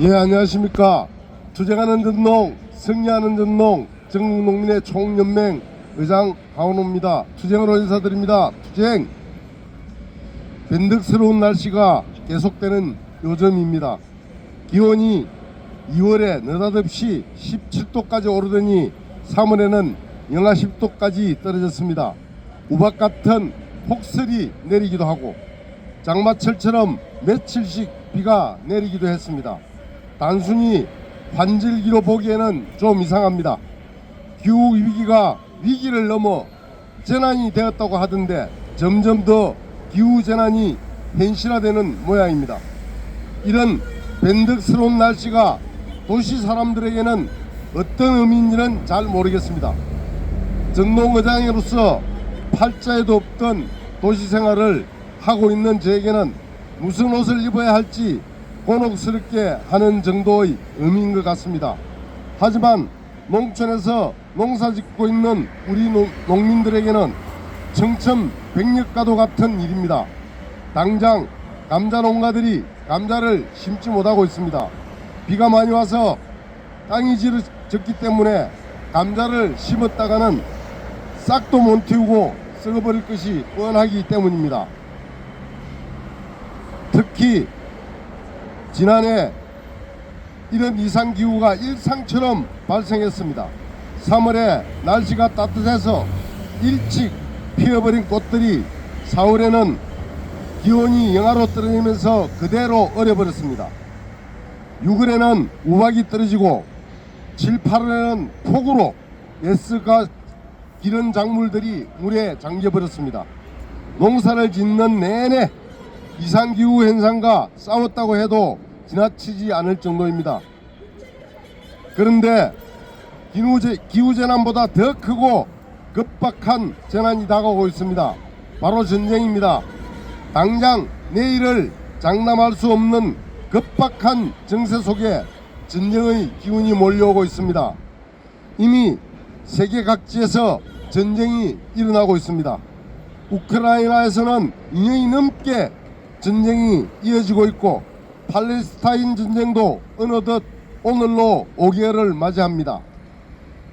예 안녕하십니까. 투쟁하는 전농 승리하는 전농 전국 농민의 총연맹 의장 강원호입니다. 투쟁으로 인사드립니다. 투쟁. 변덕스러운 날씨가 계속되는 요즘입니다. 기온이 2월에 느닷없이 17도까지 오르더니 3월에는 영하 10도까지 떨어졌습니다. 우박 같은 폭설이 내리기도 하고 장마철처럼 며칠씩 비가 내리기도 했습니다. 단순히 환절기로 보기에는 좀 이상합니다. 기후 위기가 위기를 넘어 재난이 되었다고 하던데 점점 더 기후 재난이 현실화되는 모양입니다. 이런 변덕스러운 날씨가 도시 사람들에게는 어떤 의미인지는 잘 모르겠습니다. 전농의장으로서 팔자에도 없던 도시 생활을 하고 있는 저에게는 무슨 옷을 입어야 할지 곤혹스럽게 하는 정도의 의미인 것 같습니다. 하지만 농촌에서 농사 짓고 있는 우리 농- 농민들에게는 청천백력과도 같은 일입니다. 당장 감자 농가들이 감자를 심지 못하고 있습니다. 비가 많이 와서 땅이 지르- 졌기 때문에 감자를 심었다가는 싹도 못 틔우고 썩어버릴 것이 뻔하기 때문입니다. 특히 지난해 이런 이상 기후가 일상처럼 발생했습니다. 3월에 날씨가 따뜻해서 일찍 피어버린 꽃들이 4월에는 기온이 영하로 떨어지면서 그대로 얼어버렸습니다. 6월에는 우박이 떨어지고 7, 8월에는 폭우로 S가 기른 작물들이 물에 잠겨버렸습니다. 농사를 짓는 내내 이상기후 현상과 싸웠다고 해도 지나치지 않을 정도입니다. 그런데 기후재, 기후재난보다 더 크고 급박한 재난이 다가오고 있습니다. 바로 전쟁입니다. 당장 내일을 장담할 수 없는 급박한 정세 속에 전쟁의 기운이 몰려오고 있습니다. 이미 세계 각지에서 전쟁이 일어나고 있습니다. 우크라이나에서는 2년이 넘게 전쟁이 이어지고 있고 팔레스타인 전쟁도 어느덧 오늘로 5개월을 맞이합니다.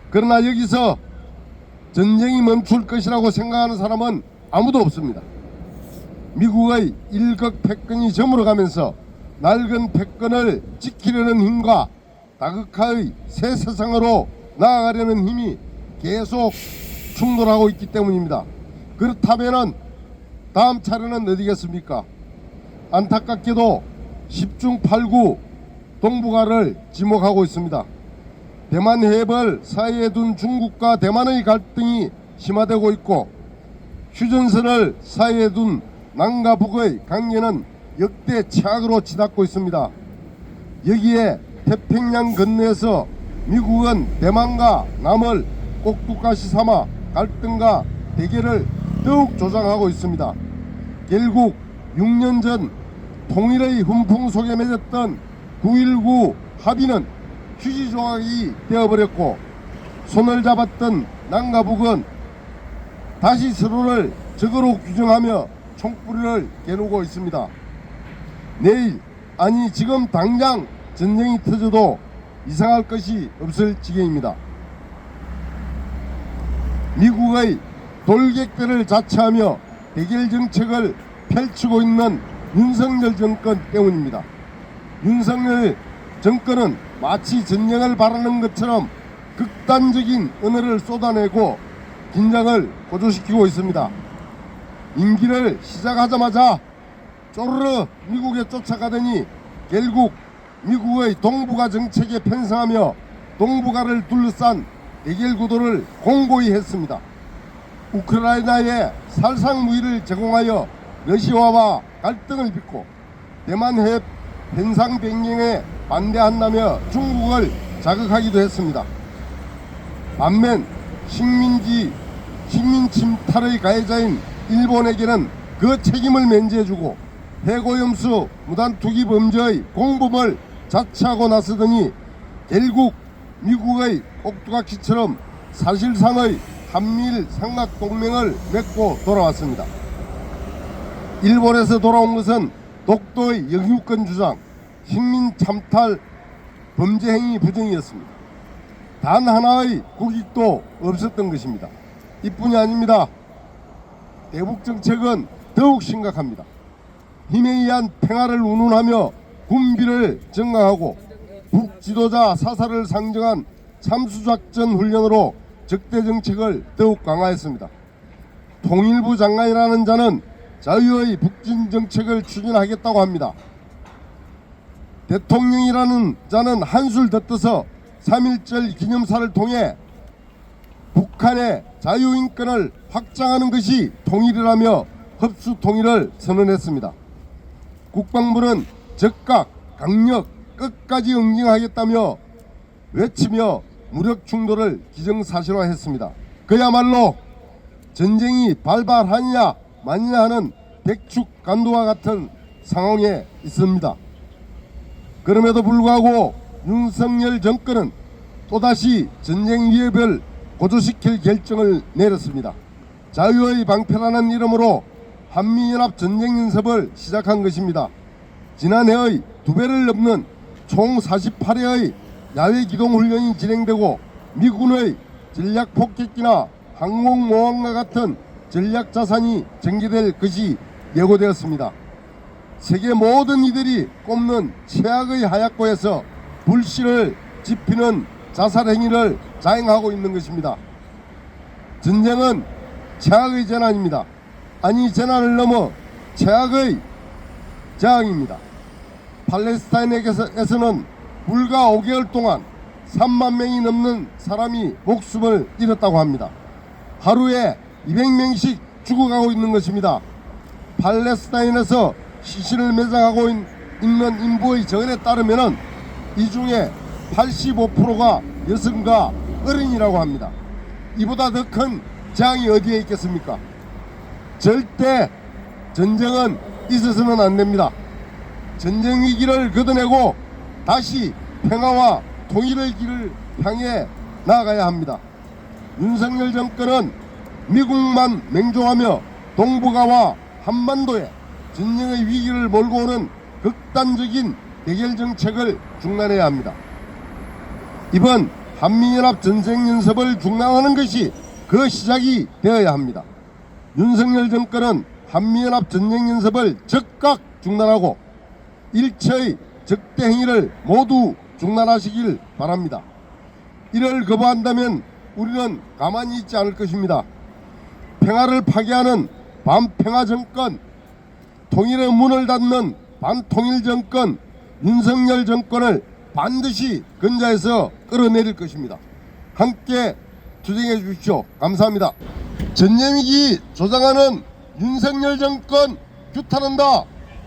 그러나 여기서 전쟁이 멈출 것이라고 생각하는 사람은 아무도 없습니다. 미국의 일극 패권이 저물어가면서 낡은 패권을 지키려는 힘과 다극화의 새 세상으로 나아가려는 힘이 계속 충돌하고 있기 때문입니다. 그렇다면은 다음 차례는 어디겠습니까? 안타깝게도 10중 8구 동북아를 지목하고 있습니다. 대만 해협을 사이에 둔 중국과 대만의 갈등이 심화되고 있고 휴전선을 사이에 둔 남과 북의 강연은 역대 최악으로 치닫고 있습니다. 여기에 태평양 건너에서 미국은 대만과 남을 꼭두가시 삼아 갈등과 대결을 더욱 조장하고 있습니다. 결국 6년 전 통일의 훈풍 속에 맺었던 9.19 합의는 휴지 조각이 되어버렸고 손을 잡았던 남과 북은 다시 서로를 적으로 규정하며 총뿌리를 겨누고 있습니다. 내일 아니 지금 당장 전쟁이 터져도 이상할 것이 없을 지경입니다. 미국의 돌격배를 자처하며 대결 정책을 펼치고 있는 윤석열 정권 때문입니다. 윤석열 정권은 마치 전쟁을 바라는 것처럼 극단적인 언어를 쏟아내고 긴장을 고조시키고 있습니다. 임기를 시작하자마자 쪼르르 미국에 쫓아가더니 결국 미국의 동북아 정책에 편성하며 동북아를 둘러싼 대결 구도를 공고히 했습니다. 우크라이나에 살상무기를 제공하여 러시아와 갈등을 빚고 대만 해협 현상 변경에 반대한다며 중국을 자극하기도 했습니다. 반면 식민지 식민 침탈의 가해자인 일본에게는 그 책임을 면제해주고 해고염수 무단 투기 범죄의 공범을 자처하고 나서더니 결국 미국의 꼭두각시처럼 사실상의 한미일 삼각 동맹을 맺고 돌아왔습니다. 일본에서 돌아온 것은 독도의 영유권 주장, 식민 참탈 범죄 행위 부정이었습니다. 단 하나의 국익도 없었던 것입니다. 이뿐이 아닙니다. 대북 정책은 더욱 심각합니다. 힘에 의한 평화를 운운하며 군비를 증강하고 북 지도자 사사를 상정한 참수작전 훈련으로 적대 정책을 더욱 강화했습니다. 통일부 장관이라는 자는 자유의 북진 정책을 추진하겠다고 합니다. 대통령이라는 자는 한술 더 떠서 3.1절 기념사를 통해 북한의 자유인권을 확장하는 것이 통일이라며 흡수 통일을 선언했습니다. 국방부는 적각, 강력, 끝까지 응징하겠다며 외치며 무력 충돌을 기정사실화했습니다. 그야말로 전쟁이 발발하느냐 마느냐 하는 백축 간도와 같은 상황에 있습니다. 그럼에도 불구하고 윤석열 정권은 또다시 전쟁 위협을 고조시킬 결정을 내렸습니다. 자유의 방패라는 이름으로 한미연합 전쟁 연습을 시작한 것입니다. 지난해의 두 배를 넘는 총 48회의 야외 기동 훈련이 진행되고 미군의 전략 폭격기나 항공모함과 같은 전략 자산이 전개될 것이 예고되었습니다. 세계 모든 이들이 꼽는 최악의 하약고에서 불씨를 지피는 자살 행위를 자행하고 있는 것입니다. 전쟁은 최악의 재난입니다. 아니 재난을 넘어 최악의 재앙입니다. 팔레스타인에서는 불과 5개월 동안 3만 명이 넘는 사람이 목숨을 잃었다고 합니다. 하루에 200명씩 죽어가고 있는 것입니다. 팔레스타인에서 시신을 매장하고 있- 있는 인부의 전에 따르면 이 중에 85%가 여성과 어린이라고 합니다. 이보다 더 큰 재앙이 어디에 있겠습니까? 절대 전쟁은 있어서는 안 됩니다. 전쟁 위기를 걷어내고 다시 평화와 통일의 길을 향해 나아가야 합니다. 윤석열 정권은 미국만 맹종하며 동북아와 한반도에 전쟁의 위기를 몰고 오는 극단적인 대결 정책을 중단해야 합니다. 이번 한미연합 전쟁 연습을 중단하는 것이 그 시작이 되어야 합니다. 윤석열 정권은 한미연합 전쟁 연습을 즉각 중단하고 일체의 적대 행위를 모두 중단하시길 바랍니다. 이를 거부한다면 우리는 가만히 있지 않을 것입니다. 평화를 파괴하는 반평화 정권, 통일의 문을 닫는 반통일 정권, 윤석열 정권을 반드시 근자에서 끌어내릴 것입니다. 함께 투쟁해 주십시오. 감사합니다. 전쟁위기 조장하는 윤석열 정권 규탄한다.